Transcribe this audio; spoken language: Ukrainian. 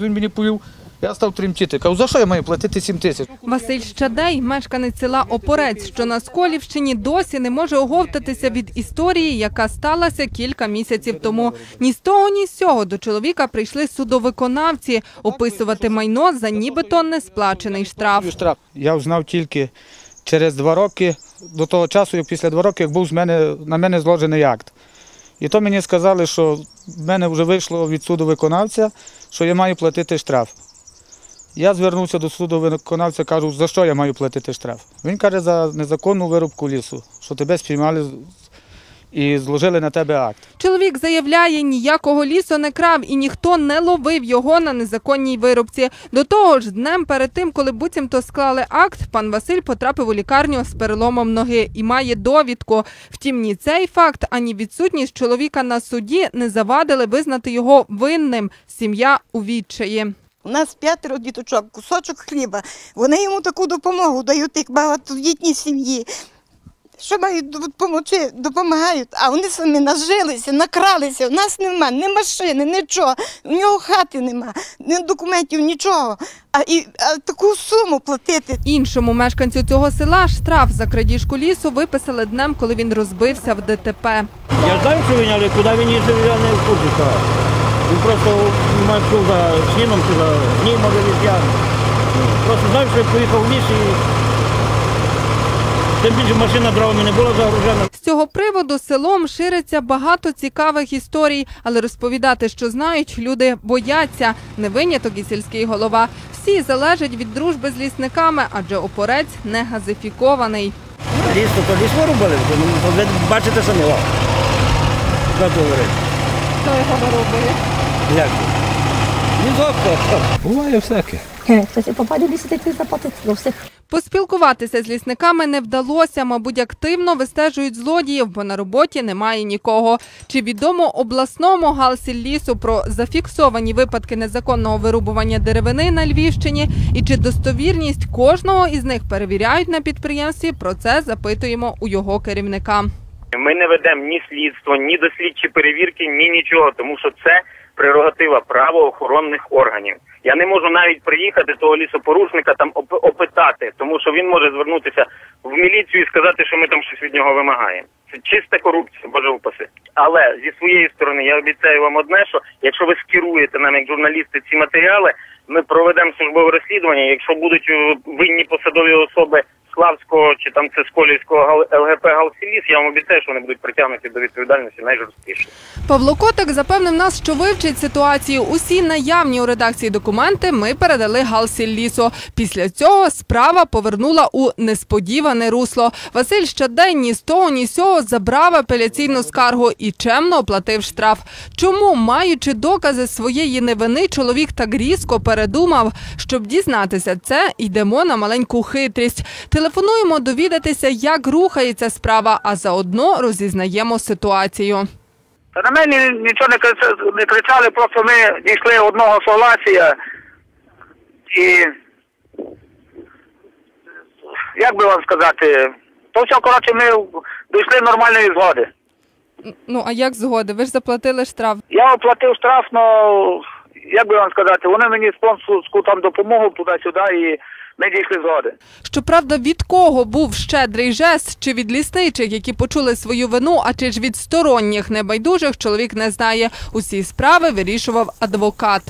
Він мені повів, я став тремтіти. Кажу, за що я маю платити 7 тисяч? Василь Щадей, мешканець села Опорець, що на Сколівщині досі не може оговтатися від історії, яка сталася кілька місяців тому. Ні з того, ні з цього до чоловіка прийшли судовиконавці описувати майно за нібито несплачений штраф. Штраф. Я знав тільки через два роки, до того часу, як після два роки, як був з мене, на мене зложений акт. І то мені сказали, що в мене вже вийшло від суду виконавця, що я маю платити штраф. Я звернувся до суду виконавця, кажу, за що я маю платити штраф. Він каже, за незаконну вирубку лісу, що тебе спіймали і зложили на тебе акт. Чоловік заявляє, ніякого лісу не крав і ніхто не ловив його на незаконній вирубці. До того ж, днем перед тим, коли буцімто склали акт, пан Василь потрапив у лікарню з переломом ноги і має довідку. Втім, ні цей факт, ані відсутність чоловіка на суді не завадили визнати його винним. Сім'я у відчаї. У нас п'ятеро діточок, кусочок хліба. Вони йому таку допомогу дають, як багатодітній сім'ї. Що мають допомогти, допомагають, а вони самі нажилися, накралися. У нас нема ні машини, нічого, у нього хати нема, ні документів, нічого. А, і, а таку суму платити. Іншому мешканцю цього села штраф за крадіжку лісу виписали днем, коли він розбився в ДТП. Я знаю, що він, але куди він їздив, я не в курсі. Він просто мав чув за сіном чи за ні, може. Просто знаю, що я поїхав в ліс і тим більше машина дровами не була загружена. З цього приводу селом шириться багато цікавих історій, але розповідати, що знають, люди бояться. Не виняток і сільський голова. Всі залежать від дружби з лісниками, адже опорець не газифікований. Ліс, то, то ліс вирубали, то, ну, ви бачите самі. О. Хто його виробує? Як? Ні, завтра. Буває всяке. Хтось і попаде в ліс, ти заплатить до всіх. Поспілкуватися з лісниками не вдалося, мабуть, активно вистежують злодіїв, бо на роботі немає нікого. Чи відомо обласному галсіллісу про зафіксовані випадки незаконного вирубування деревини на Львівщині і чи достовірність кожного із них перевіряють на підприємстві? Про це запитуємо у його керівника. Ми не ведемо ні слідство, ні дослідчі перевірки, ні нічого, тому що це прерогатива правоохоронних органів. Я не можу навіть приїхати того лісопорушника там оп- опитати, тому що він може звернутися в міліцію і сказати, що ми там щось від нього вимагаємо. Це чиста корупція, боже упаси. Але зі своєї сторони я обіцяю вам одне, що якщо ви скеруєте нам як журналісти ці матеріали, ми проведемо службове розслідування. Якщо будуть е, винні посадові особи Славського чи там це Сколівського ЛГП Галсіліс, я вам обіцяю, що вони будуть притягнуті до відповідальності найжорсткіше. Павло Котик запевнив нас, що вивчить ситуацію. Усі наявні у редакції документи ми передали Галсіллісу. Після цього справа повернула у несподіване русло. Василь щодень ні з того, ні з цього забрав апеляційну скаргу і чемно оплатив штраф. Чому, маючи докази своєї невини, чоловік так різко передумав, щоб дізнатися це, йдемо на маленьку хитрість. Телефонуємо довідатися, як рухається справа, а заодно розізнаємо ситуацію. Та на мене нічого не кричали, не кричали, просто ми дійшли одного согласія і як би вам сказати, то все, коротше, ми дійшли нормальної згоди. Ну а як згоди? Ви ж заплатили штраф. Я оплатив штраф, но як би вам сказати, вони мені спонсорську там допомогу туди-сюди і ми дійшли згоди. Щоправда, від кого був щедрий жест, чи від лісничих, які почули свою вину, а чи ж від сторонніх небайдужих, чоловік не знає. Усі справи вирішував адвокат.